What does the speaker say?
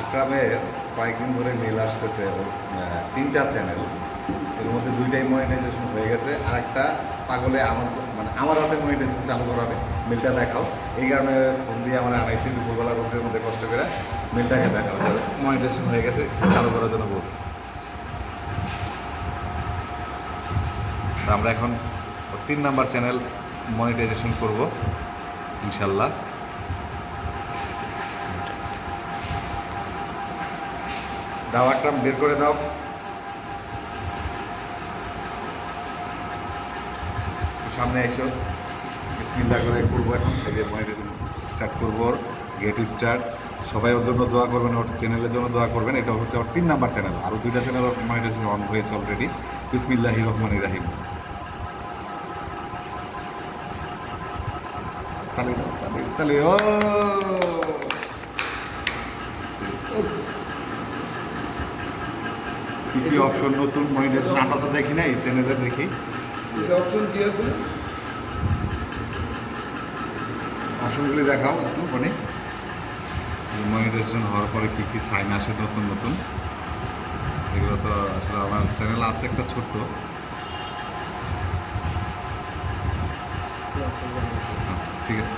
আকরামের কয়েকদিন ধরে মেল আসতেছে তিনটা চ্যানেল এর মধ্যে দুইটাই মনিটাইজেশন হয়ে গেছে আর একটা পাগলে আমার মানে আমার হাতে মনিটাইজেশন চালু করাবে। মেলটা দেখাও। এই কারণে ফোন দিয়ে আমার আনাইছি দুপুরবেলা রোদের মধ্যে কষ্ট করে মেলটাকে দেখাও। মনিটাইজেশন হয়ে গেছে, চালু করার জন্য বলছি। আমরা এখন তিন নাম্বার চ্যানেল মনিটাইজেশন করব, ইনশাল্লাহ। দাও আকরাম বের করে দাও। সামনে এসো। বিসমিল্লা করে করব এখন, এই যে মনিটাইজেশন স্টার্ট করব গেট স্টার্ট সবাই ওর জন্য দোয়া করবেন, ওর চ্যানেলের জন্য দোয়া করবেন। এটা হচ্ছে ওর তিন নাম্বার চ্যানেল আরও দুইটা চ্যানেল ওর মনিটাইজেশন অন হয়েছে অলরেডি বিসমিল্লাহি রহমান রাহিম। তালে তালে তালে, ও! কৃষি অপশন নতুন মনিটাইজেশন আমরা তো দেখি নাই চ্যানেলে দেখি। অপশন কি আছে? অপশনগুলি দেখাও একটু মানে মনিটাইজেশন হওয়ার পরে কী কী সাইন আসে নতুন নতুন? এগুলো তো আসলে আমার চ্যানেল আছে একটা ছোট্ট। আচ্ছা ঠিক আছে।